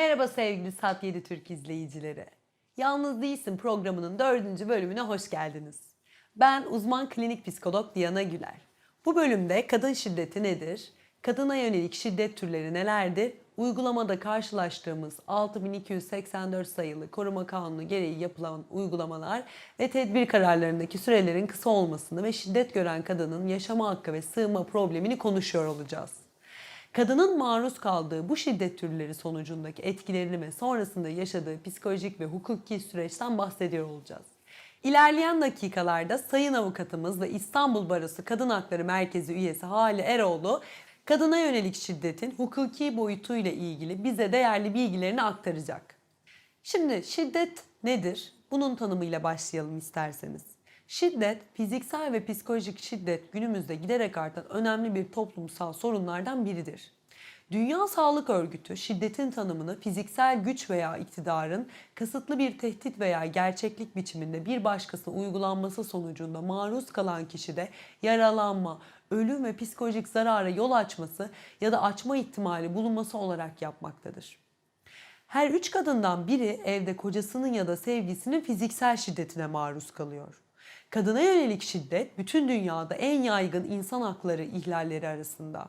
Merhaba sevgili Sat 7 Türk izleyicileri. Yalnız Değilsin programının dördüncü bölümüne hoş geldiniz. Ben uzman klinik psikolog Diana Güler. Bu bölümde kadın şiddeti nedir? Kadına yönelik şiddet türleri nelerdir? Uygulamada karşılaştığımız 6284 sayılı koruma kanunu gereği yapılan uygulamalar ve tedbir kararlarındaki sürelerin kısa olmasını ve şiddet gören kadının yaşama hakkı ve sığınma problemini konuşuyor olacağız. Kadının maruz kaldığı bu şiddet türleri sonucundaki etkilerini ve sonrasında yaşadığı psikolojik ve hukuki süreçten bahsediyor olacağız. İlerleyen dakikalarda Sayın Avukatımız ve İstanbul Barosu Kadın Hakları Merkezi üyesi Hale Eroğlu kadına yönelik şiddetin hukuki boyutuyla ilgili bize değerli bilgilerini aktaracak. Şimdi şiddet nedir? Bunun tanımıyla başlayalım isterseniz. Şiddet, fiziksel ve psikolojik şiddet günümüzde giderek artan önemli bir toplumsal sorunlardan biridir. Dünya Sağlık Örgütü şiddetin tanımını fiziksel güç veya iktidarın kasıtlı bir tehdit veya gerçeklik biçiminde bir başkasına uygulanması sonucunda maruz kalan kişide yaralanma, ölüm ve psikolojik zarara yol açması ya da açma ihtimali bulunması olarak yapmaktadır. Her üç kadından biri evde kocasının ya da sevgisinin fiziksel şiddetine maruz kalıyor. Kadına yönelik şiddet bütün dünyada en yaygın insan hakları ihlalleri arasında.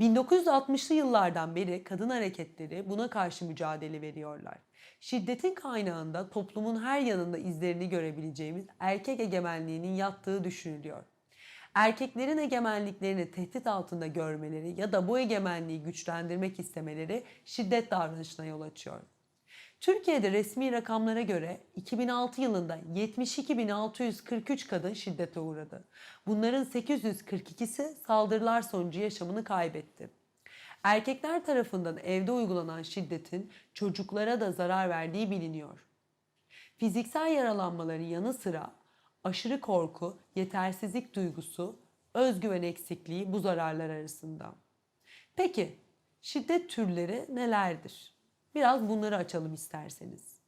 1960'lı yıllardan beri kadın hareketleri buna karşı mücadele veriyorlar. Şiddetin kaynağında toplumun her yanında izlerini görebileceğimiz erkek egemenliğinin yattığı düşünülüyor. Erkeklerin egemenliklerini tehdit altında görmeleri ya da bu egemenliği güçlendirmek istemeleri şiddet davranışına yol açıyor. Türkiye'de resmi rakamlara göre 2006 yılında 72.643 kadın şiddete uğradı. Bunların 842'si saldırılar sonucu yaşamını kaybetti. Erkekler tarafından evde uygulanan şiddetin çocuklara da zarar verdiği biliniyor. Fiziksel yaralanmaların yanı sıra aşırı korku, yetersizlik duygusu, özgüven eksikliği bu zararlar arasında. Peki şiddet türleri nelerdir? Biraz bunları açalım isterseniz.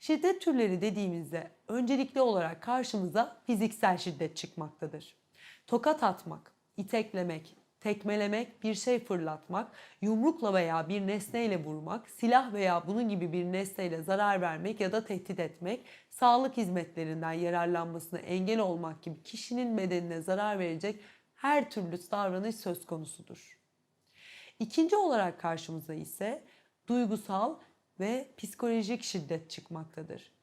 Şiddet türleri dediğimizde öncelikli olarak karşımıza fiziksel şiddet çıkmaktadır. Tokat atmak, iteklemek, tekmelemek, bir şey fırlatmak, yumrukla veya bir nesneyle vurmak, silah veya bunun gibi bir nesneyle zarar vermek ya da tehdit etmek, sağlık hizmetlerinden yararlanmasına engel olmak gibi kişinin bedenine zarar verecek her türlü davranış söz konusudur. İkinci olarak karşımıza ise duygusal ve psikolojik şiddet çıkmaktadır.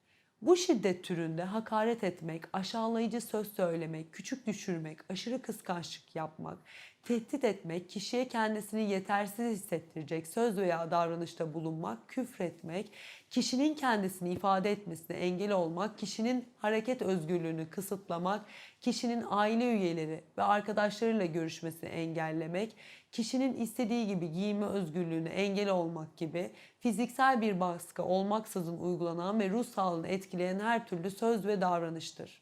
Bu şiddet türünde hakaret etmek, aşağılayıcı söz söylemek, küçük düşürmek, aşırı kıskançlık yapmak, tehdit etmek, kişiye kendisini yetersiz hissettirecek söz veya davranışta bulunmak, küfretmek, kişinin kendisini ifade etmesine engel olmak, kişinin hareket özgürlüğünü kısıtlamak, kişinin aile üyeleri ve arkadaşlarıyla görüşmesini engellemek, kişinin istediği gibi giyinme özgürlüğüne engel olmak gibi fiziksel bir baskı olmaksızın uygulanan ve ruh sağlığını etkileyen her türlü söz ve davranıştır.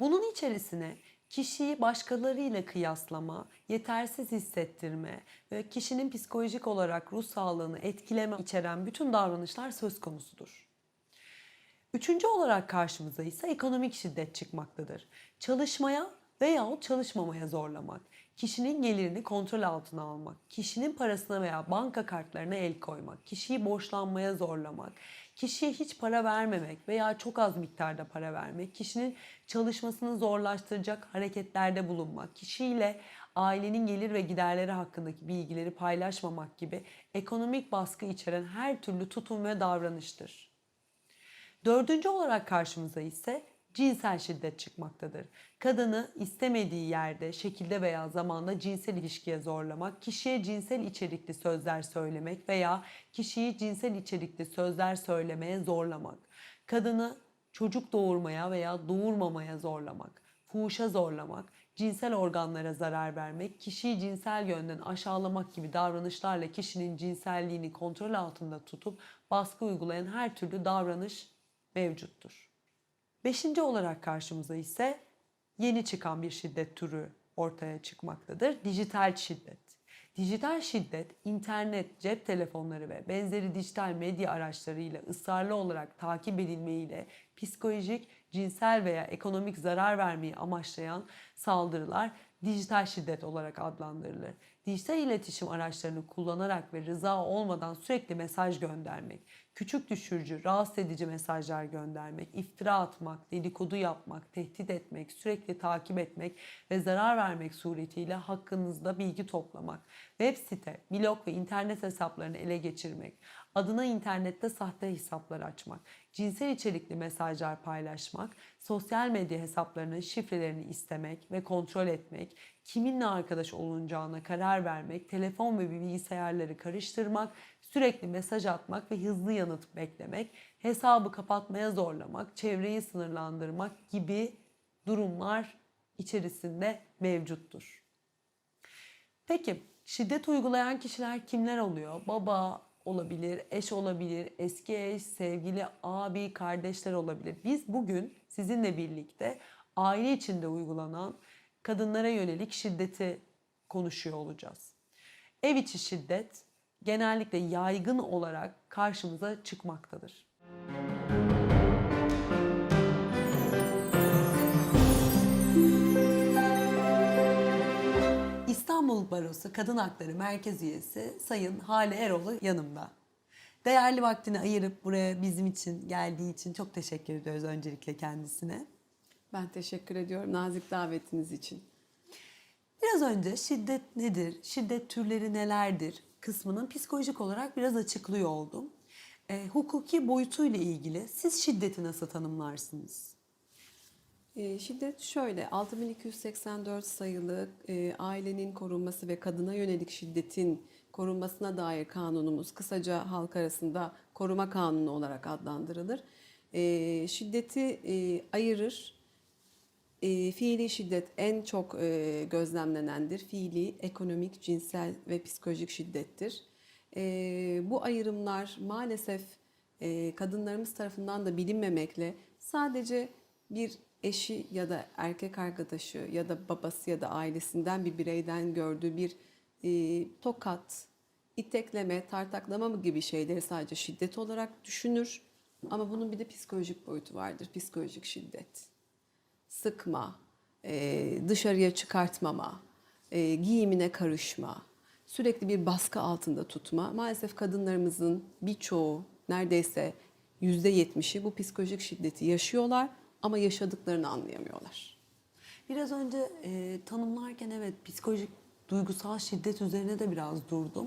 Bunun içerisine kişiyi başkalarıyla kıyaslama, yetersiz hissettirme ve kişinin psikolojik olarak ruh sağlığını etkileme içeren bütün davranışlar söz konusudur. Üçüncü olarak karşımıza ise ekonomik şiddet çıkmaktadır. Çalışmaya veyahut çalışmamaya zorlamak, kişinin gelirini kontrol altına almak, kişinin parasına veya banka kartlarına el koymak, kişiyi borçlanmaya zorlamak, kişiye hiç para vermemek veya çok az miktarda para vermek, kişinin çalışmasını zorlaştıracak hareketlerde bulunmak, kişiyle ailenin gelir ve giderleri hakkındaki bilgileri paylaşmamak gibi ekonomik baskı içeren her türlü tutum ve davranıştır. Dördüncü olarak karşımıza ise cinsel şiddet çıkmaktadır. Kadını istemediği yerde, şekilde veya zamanda cinsel ilişkiye zorlamak, kişiye cinsel içerikli sözler söylemek veya kişiyi cinsel içerikli sözler söylemeye zorlamak. Kadını çocuk doğurmaya veya doğurmamaya zorlamak, fuhuşa zorlamak, cinsel organlara zarar vermek, kişiyi cinsel yönden aşağılamak gibi davranışlarla kişinin cinselliğini kontrol altında tutup baskı uygulayan her türlü davranış mevcuttur. Beşinci olarak karşımıza ise yeni çıkan bir şiddet türü ortaya çıkmaktadır. Dijital şiddet. Dijital şiddet, internet, cep telefonları ve benzeri dijital medya araçlarıyla ısrarlı olarak takip edilmeyle psikolojik, cinsel veya ekonomik zarar vermeyi amaçlayan saldırılar dijital şiddet olarak adlandırılır. Dijital iletişim araçlarını kullanarak ve rıza olmadan sürekli mesaj göndermek, küçük düşürücü, rahatsız edici mesajlar göndermek, iftira atmak, dedikodu yapmak, tehdit etmek, sürekli takip etmek ve zarar vermek suretiyle hakkınızda bilgi toplamak, web site, blog ve internet hesaplarını ele geçirmek, adına internette sahte hesaplar açmak, cinsel içerikli mesajlar paylaşmak, sosyal medya hesaplarının şifrelerini istemek ve kontrol etmek, kiminle arkadaş olunacağına karar vermek, telefon ve bilgisayarları karıştırmak, sürekli mesaj atmak ve hızlı yanıt beklemek, hesabı kapatmaya zorlamak, çevreyi sınırlandırmak gibi durumlar içerisinde mevcuttur. Peki şiddet uygulayan kişiler kimler oluyor? Baba olabilir, eş olabilir, eski eş, sevgili, abi, kardeşler olabilir. Biz bugün sizinle birlikte aile içinde uygulanan kadınlara yönelik şiddeti konuşuyor olacağız. Ev içi şiddet genellikle yaygın olarak karşımıza çıkmaktadır. Barosu Kadın Hakları Merkez Üyesi Sayın Hale Eroğlu yanımda. Değerli vaktini ayırıp buraya bizim için geldiği için çok teşekkür ediyoruz öncelikle kendisine. Ben teşekkür ediyorum nazik davetiniz için. Biraz önce şiddet nedir, şiddet türleri nelerdir kısmının psikolojik olarak biraz açıklıyor oldum. E, hukuki boyutuyla ilgili siz şiddeti nasıl tanımlarsınız? E, şiddet şöyle 6284 sayılı e, ailenin korunması ve kadına yönelik şiddetin korunmasına dair kanunumuz kısaca halk arasında koruma kanunu olarak adlandırılır. E, şiddeti e, ayırır. E, fiili şiddet en çok e, gözlemlenendir. Fiili, ekonomik, cinsel ve psikolojik şiddettir. E, bu ayrımlar maalesef e, kadınlarımız tarafından da bilinmemekle sadece bir eşi ya da erkek arkadaşı ya da babası ya da ailesinden bir bireyden gördüğü bir e, tokat, itekleme, tartaklama mı gibi şeyleri sadece şiddet olarak düşünür. Ama bunun bir de psikolojik boyutu vardır, psikolojik şiddet sıkma, e, dışarıya çıkartmama, e, giyimine karışma, sürekli bir baskı altında tutma. Maalesef kadınlarımızın birçoğu neredeyse yüzde yetmişi bu psikolojik şiddeti yaşıyorlar ama yaşadıklarını anlayamıyorlar. Biraz önce e, tanımlarken evet psikolojik duygusal şiddet üzerine de biraz durdum.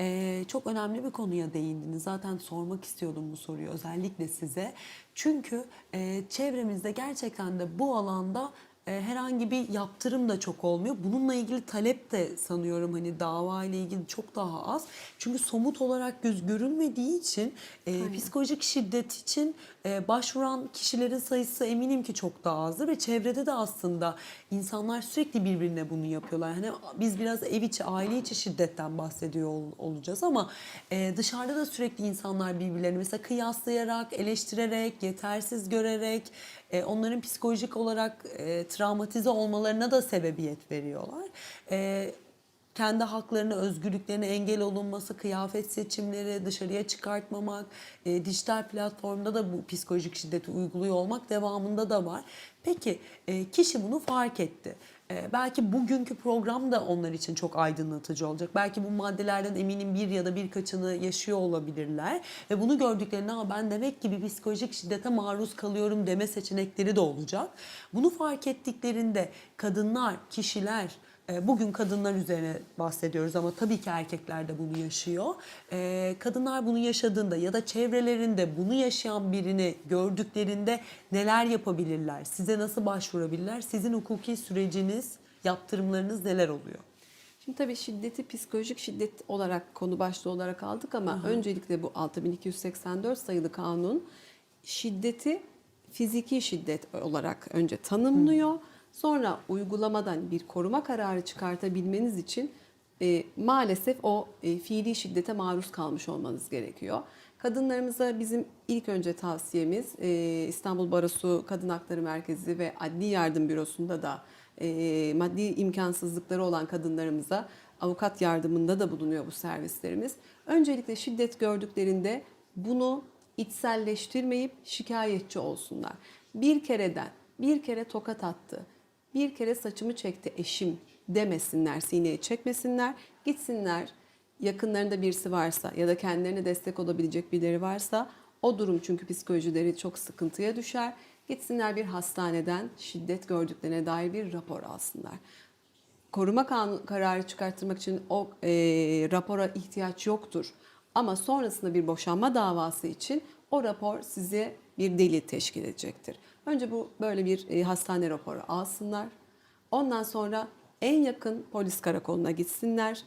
E, çok önemli bir konuya değindiniz. Zaten sormak istiyordum bu soruyu özellikle size. Çünkü e, çevremizde gerçekten de bu alanda herhangi bir yaptırım da çok olmuyor. Bununla ilgili talep de sanıyorum hani dava ile ilgili çok daha az. Çünkü somut olarak göz görülmediği için e, psikolojik şiddet için e, başvuran kişilerin sayısı eminim ki çok daha azdır ve çevrede de aslında insanlar sürekli birbirine bunu yapıyorlar. Hani biz biraz ev içi, aile içi şiddetten bahsediyor ol- olacağız ama e, dışarıda da sürekli insanlar birbirlerini mesela kıyaslayarak, eleştirerek, yetersiz görerek e, onların psikolojik olarak e, travmatize olmalarına da sebebiyet veriyorlar. E, kendi haklarını, özgürlüklerine engel olunması, kıyafet seçimleri, dışarıya çıkartmamak, e, dijital platformda da bu psikolojik şiddeti uyguluyor olmak devamında da var. Peki e, kişi bunu fark etti. E, belki bugünkü program da onlar için çok aydınlatıcı olacak. Belki bu maddelerden eminim bir ya da birkaçını yaşıyor olabilirler. Ve bunu gördüklerinde "Aa, ben demek ki bir psikolojik şiddete maruz kalıyorum deme seçenekleri de olacak. Bunu fark ettiklerinde kadınlar, kişiler, Bugün kadınlar üzerine bahsediyoruz ama tabii ki erkekler de bunu yaşıyor. E, Kadınlar bunu yaşadığında ya da çevrelerinde bunu yaşayan birini gördüklerinde neler yapabilirler? Size nasıl başvurabilirler? Sizin hukuki süreciniz, yaptırımlarınız neler oluyor? Şimdi tabii şiddeti psikolojik şiddet olarak konu başlığı olarak aldık ama öncelikle bu 6284 sayılı kanun şiddeti fiziki şiddet olarak önce tanımlıyor. Sonra uygulamadan bir koruma kararı çıkartabilmeniz için e, maalesef o e, fiili şiddete maruz kalmış olmanız gerekiyor. Kadınlarımıza bizim ilk önce tavsiyemiz e, İstanbul Barosu Kadın Hakları Merkezi ve Adli Yardım Bürosu'nda da e, maddi imkansızlıkları olan kadınlarımıza avukat yardımında da bulunuyor bu servislerimiz. Öncelikle şiddet gördüklerinde bunu içselleştirmeyip şikayetçi olsunlar. Bir kereden bir kere tokat attı, bir kere saçımı çekti eşim demesinler, sineye çekmesinler. Gitsinler yakınlarında birisi varsa ya da kendilerine destek olabilecek birileri varsa o durum çünkü psikolojileri çok sıkıntıya düşer. Gitsinler bir hastaneden şiddet gördüklerine dair bir rapor alsınlar koruma kanun, kararı çıkarttırmak için o e, rapora ihtiyaç yoktur. Ama sonrasında bir boşanma davası için o rapor size bir delil teşkil edecektir. Önce bu böyle bir e, hastane raporu alsınlar. Ondan sonra en yakın polis karakoluna gitsinler.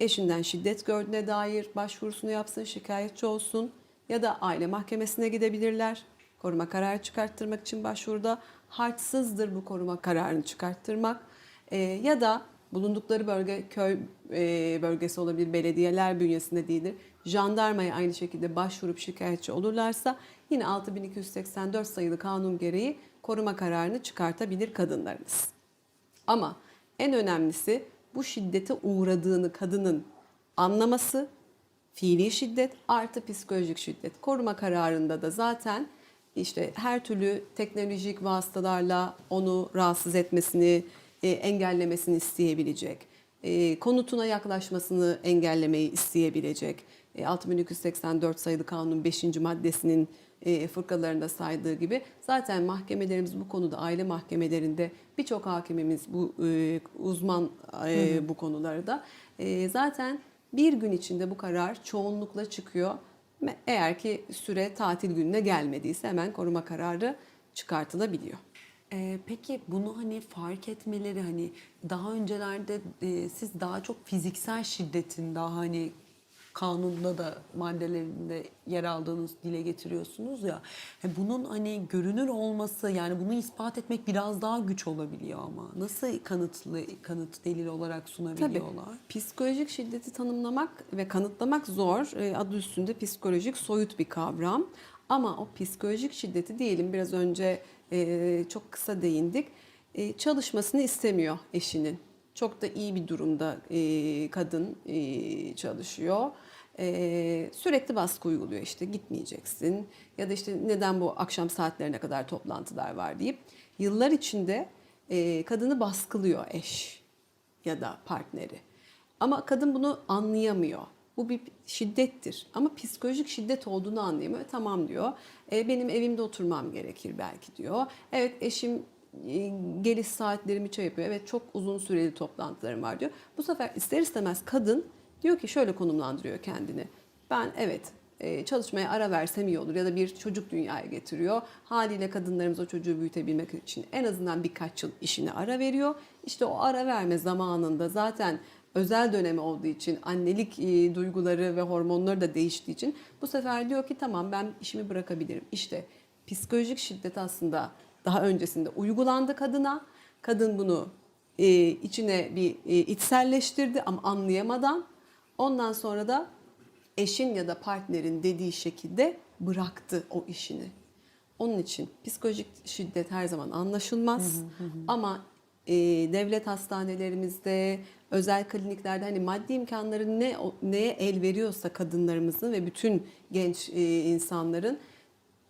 Eşinden şiddet gördüğüne dair başvurusunu yapsın, şikayetçi olsun ya da aile mahkemesine gidebilirler. Koruma kararı çıkarttırmak için başvuruda harçsızdır bu koruma kararını çıkarttırmak. Ee, ya da bulundukları bölge köy e, bölgesi olabilir, belediyeler bünyesinde değildir. Jandarmaya aynı şekilde başvurup şikayetçi olurlarsa yine 6284 sayılı kanun gereği koruma kararını çıkartabilir kadınlarımız. Ama en önemlisi bu şiddete uğradığını kadının anlaması, fiili şiddet artı psikolojik şiddet. Koruma kararında da zaten işte her türlü teknolojik vasıtalarla onu rahatsız etmesini, e, engellemesini isteyebilecek. E, konutuna yaklaşmasını engellemeyi isteyebilecek. E, 6284 sayılı kanunun 5. maddesinin e, fırkalarında saydığı gibi zaten mahkemelerimiz bu konuda aile mahkemelerinde birçok hakimimiz bu e, uzman e, bu konularda E, zaten bir gün içinde bu karar çoğunlukla çıkıyor. Eğer ki süre tatil gününe gelmediyse hemen koruma kararı çıkartılabiliyor. Ee, peki bunu hani fark etmeleri hani daha öncelerde e, siz daha çok fiziksel şiddetin daha hani kanunda da maddelerinde yer aldığınız dile getiriyorsunuz ya. Bunun hani görünür olması yani bunu ispat etmek biraz daha güç olabiliyor ama nasıl kanıtlı kanıt delil olarak Tabii sunabiliyorlar? psikolojik şiddeti tanımlamak ve kanıtlamak zor. E, Adı üstünde psikolojik soyut bir kavram. Ama o psikolojik şiddeti diyelim biraz önce e, çok kısa değindik. E, çalışmasını istemiyor eşinin. Çok da iyi bir durumda e, kadın çalışıyor. Sürekli baskı uyguluyor işte gitmeyeceksin ya da işte neden bu akşam saatlerine kadar toplantılar var deyip yıllar içinde kadını baskılıyor eş ya da partneri. Ama kadın bunu anlayamıyor. Bu bir şiddettir. Ama psikolojik şiddet olduğunu anlayamıyor. Tamam diyor. "E, benim evimde oturmam gerekir belki diyor. Evet eşim e, geliş saatlerimi şey yapıyor. Evet çok uzun süreli toplantılarım var diyor. Bu sefer ister istemez kadın diyor ki şöyle konumlandırıyor kendini. Ben evet e, çalışmaya ara versem iyi olur ya da bir çocuk dünyaya getiriyor. Haliyle kadınlarımız o çocuğu büyütebilmek için en azından birkaç yıl işine ara veriyor. İşte o ara verme zamanında zaten özel dönemi olduğu için annelik e, duyguları ve hormonları da değiştiği için bu sefer diyor ki tamam ben işimi bırakabilirim. İşte psikolojik şiddet aslında daha öncesinde uygulandı kadına. Kadın bunu e, içine bir e, içselleştirdi ama anlayamadan ondan sonra da eşin ya da partnerin dediği şekilde bıraktı o işini. Onun için psikolojik şiddet her zaman anlaşılmaz ama e, devlet hastanelerimizde, özel kliniklerde hani maddi imkanları ne neye el veriyorsa kadınlarımızın ve bütün genç e, insanların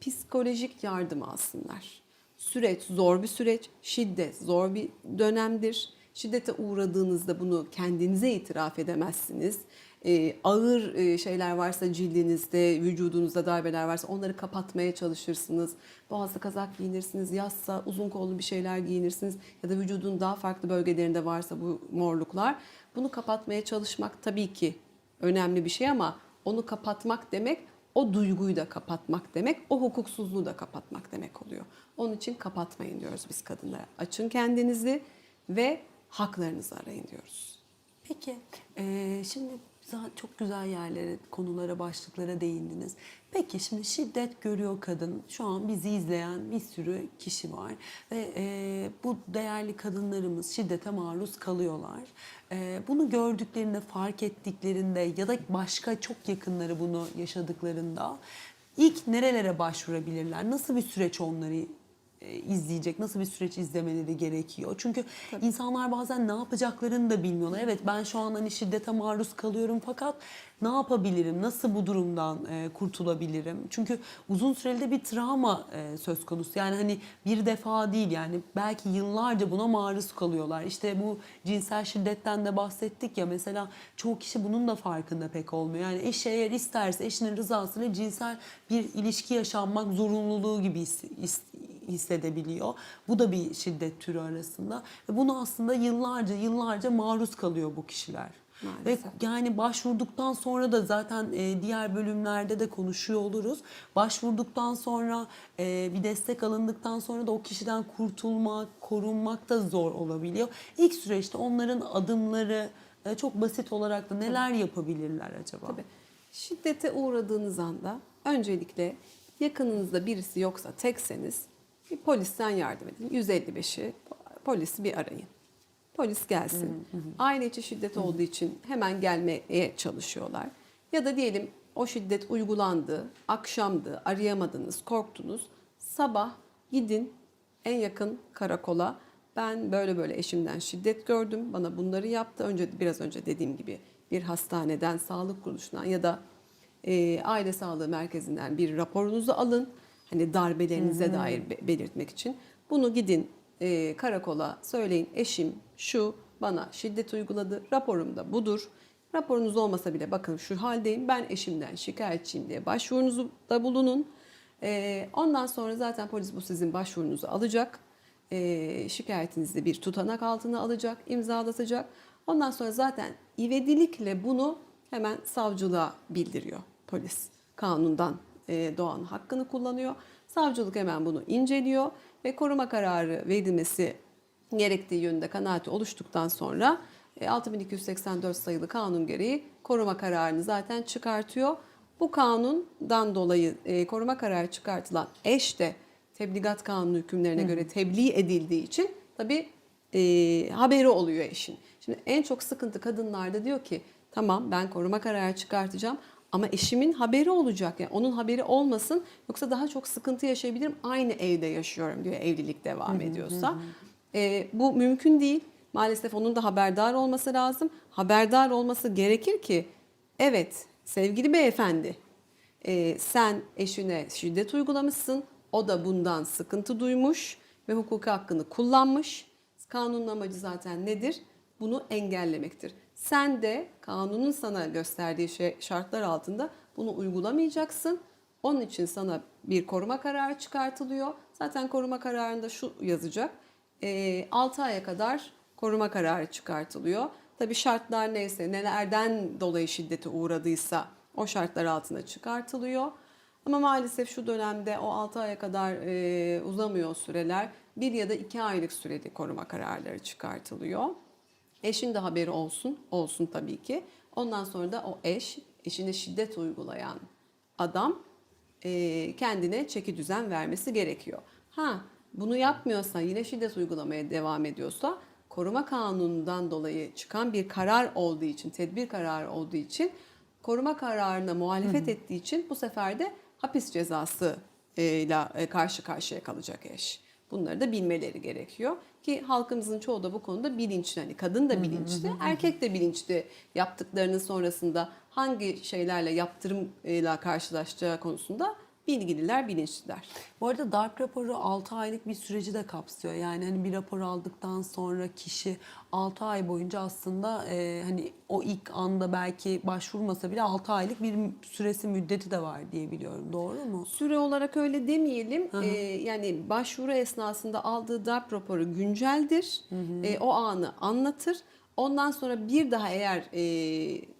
psikolojik yardım alsınlar. Süreç zor bir süreç, şiddet zor bir dönemdir. Şiddete uğradığınızda bunu kendinize itiraf edemezsiniz. Ee, ağır e, şeyler varsa cildinizde, vücudunuzda darbeler varsa onları kapatmaya çalışırsınız. Boğazda kazak giyinirsiniz, yazsa uzun kollu bir şeyler giyinirsiniz ya da vücudun daha farklı bölgelerinde varsa bu morluklar. Bunu kapatmaya çalışmak tabii ki önemli bir şey ama onu kapatmak demek o duyguyu da kapatmak demek, o hukuksuzluğu da kapatmak demek oluyor. Onun için kapatmayın diyoruz biz kadınlara. Açın kendinizi ve haklarınızı arayın diyoruz. Peki eee, şimdi çok güzel yerlere, konulara, başlıklara değindiniz. Peki şimdi şiddet görüyor kadın. Şu an bizi izleyen bir sürü kişi var. Ve eee, bu değerli kadınlarımız şiddete maruz kalıyorlar. Eee, bunu gördüklerinde, fark ettiklerinde ya da başka çok yakınları bunu yaşadıklarında ilk nerelere başvurabilirler? Nasıl bir süreç onları e, izleyecek, nasıl bir süreç izlemeleri gerekiyor? Çünkü insanlar bazen ne yapacaklarını da bilmiyorlar. Evet ben şu an hani şiddete maruz kalıyorum fakat ne yapabilirim? Nasıl bu durumdan e, kurtulabilirim? Çünkü uzun süreli de bir travma e, söz konusu. Yani hani bir defa değil yani belki yıllarca buna maruz kalıyorlar. İşte bu cinsel şiddetten de bahsettik ya mesela çoğu kişi bunun da farkında pek olmuyor. Yani eş eğer isterse eşinin rızasıyla cinsel bir ilişki yaşanmak zorunluluğu gibi hissedebiliyor. Bu da bir şiddet türü arasında. Ve bunu aslında yıllarca yıllarca maruz kalıyor bu kişiler. Maalesef. Ve yani başvurduktan sonra da zaten e, diğer bölümlerde de konuşuyor oluruz. Başvurduktan sonra e, bir destek alındıktan sonra da o kişiden kurtulmak, korunmak da zor olabiliyor. İlk süreçte onların adımları e, çok basit olarak da neler yapabilirler acaba? Tabii. Şiddete uğradığınız anda öncelikle yakınınızda birisi yoksa tekseniz bir polisten yardım edin. 155'i polisi bir arayın. Polis gelsin. Aile içi şiddet olduğu için hemen gelmeye çalışıyorlar. Ya da diyelim o şiddet uygulandı, akşamdı, arayamadınız, korktunuz. Sabah gidin en yakın karakola. Ben böyle böyle eşimden şiddet gördüm. Bana bunları yaptı. Önce biraz önce dediğim gibi bir hastaneden, sağlık kuruluşundan ya da e, aile sağlığı merkezinden bir raporunuzu alın. Hani darbelerinize dair be- belirtmek için. Bunu gidin e, karakola söyleyin. Eşim şu bana şiddet uyguladı. Raporum da budur. Raporunuz olmasa bile bakın şu haldeyim. Ben eşimden şikayetçiyim diye başvurunuzu da bulunun. E, ondan sonra zaten polis bu sizin başvurunuzu alacak. E, şikayetinizi bir tutanak altına alacak, imzalatacak. Ondan sonra zaten ivedilikle bunu hemen savcılığa bildiriyor polis. Kanundan doğan hakkını kullanıyor. Savcılık hemen bunu inceliyor ve koruma kararı verilmesi gerektiği yönünde kanaati oluştuktan sonra e, 6284 sayılı kanun gereği koruma kararını zaten çıkartıyor. Bu kanundan dolayı e, koruma kararı çıkartılan eş de tebligat kanunu hükümlerine göre tebliğ edildiği için tabii e, haberi oluyor eşin. Şimdi en çok sıkıntı kadınlarda diyor ki tamam ben koruma kararı çıkartacağım ama eşimin haberi olacak. Yani onun haberi olmasın yoksa daha çok sıkıntı yaşayabilirim. Aynı evde yaşıyorum diyor evlilik devam ediyorsa. E, bu mümkün değil. Maalesef onun da haberdar olması lazım. Haberdar olması gerekir ki evet sevgili beyefendi e, sen eşine şiddet uygulamışsın. O da bundan sıkıntı duymuş ve hukuki hakkını kullanmış. Kanunun amacı zaten nedir? Bunu engellemektir. Sen de kanunun sana gösterdiği şey, şartlar altında bunu uygulamayacaksın. Onun için sana bir koruma kararı çıkartılıyor. Zaten koruma kararında şu yazacak. 6 aya kadar koruma kararı çıkartılıyor. Tabii şartlar neyse, nelerden dolayı şiddete uğradıysa o şartlar altında çıkartılıyor. Ama maalesef şu dönemde o 6 aya kadar e, uzamıyor süreler. Bir ya da iki aylık süreli koruma kararları çıkartılıyor. Eşin de haberi olsun, olsun tabii ki. Ondan sonra da o eş, eşine şiddet uygulayan adam e, kendine çeki düzen vermesi gerekiyor. Ha bunu yapmıyorsa yine şiddet uygulamaya devam ediyorsa koruma kanunundan dolayı çıkan bir karar olduğu için, tedbir kararı olduğu için koruma kararına muhalefet ettiği için bu sefer de hapis cezası e, ile e, karşı karşıya kalacak eş. Bunları da bilmeleri gerekiyor. Ki halkımızın çoğu da bu konuda bilinçli. Hani kadın da bilinçli, erkek de bilinçli. Yaptıklarının sonrasında hangi şeylerle yaptırımla karşılaşacağı konusunda bilgililer, bilinçliler. Bu arada darp raporu 6 aylık bir süreci de kapsıyor. Yani hani bir rapor aldıktan sonra kişi 6 ay boyunca aslında e, hani o ilk anda belki başvurmasa bile 6 aylık bir süresi müddeti de var diye biliyorum. Doğru mu? Süre olarak öyle demeyelim. Ee, yani başvuru esnasında aldığı darp raporu günceldir. Ee, o anı anlatır. Ondan sonra bir daha eğer e,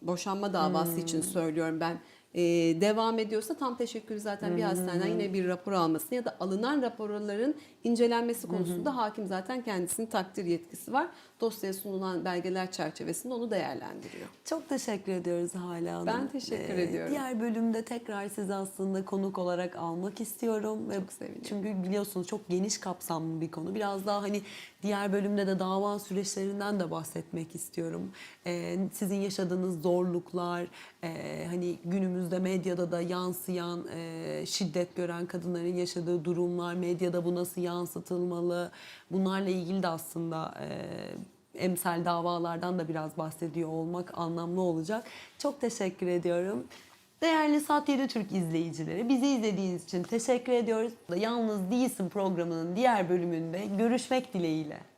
boşanma davası için söylüyorum ben e, devam ediyorsa tam teşekkür zaten bir hastaneden yine bir rapor almasını ya da alınan raporların incelenmesi konusunda hakim zaten kendisinin takdir yetkisi var. Dosyaya sunulan belgeler çerçevesinde onu değerlendiriyor. Çok teşekkür ediyoruz Hala Hanım. Ben teşekkür Ee, ediyorum. Diğer bölümde tekrar sizi aslında konuk olarak almak istiyorum. Çok sevinirim. Çünkü biliyorsunuz çok geniş kapsamlı bir konu. Biraz daha hani Diğer bölümde de dava süreçlerinden de bahsetmek istiyorum. Ee, sizin yaşadığınız zorluklar, e, hani günümüzde medyada da yansıyan, e, şiddet gören kadınların yaşadığı durumlar, medyada bu nasıl yansıtılmalı, bunlarla ilgili de aslında e, emsal davalardan da biraz bahsediyor olmak anlamlı olacak. Çok teşekkür ediyorum. Değerli Sat 7 Türk izleyicileri, bizi izlediğiniz için teşekkür ediyoruz. Yalnız Değilsin programının diğer bölümünde görüşmek dileğiyle.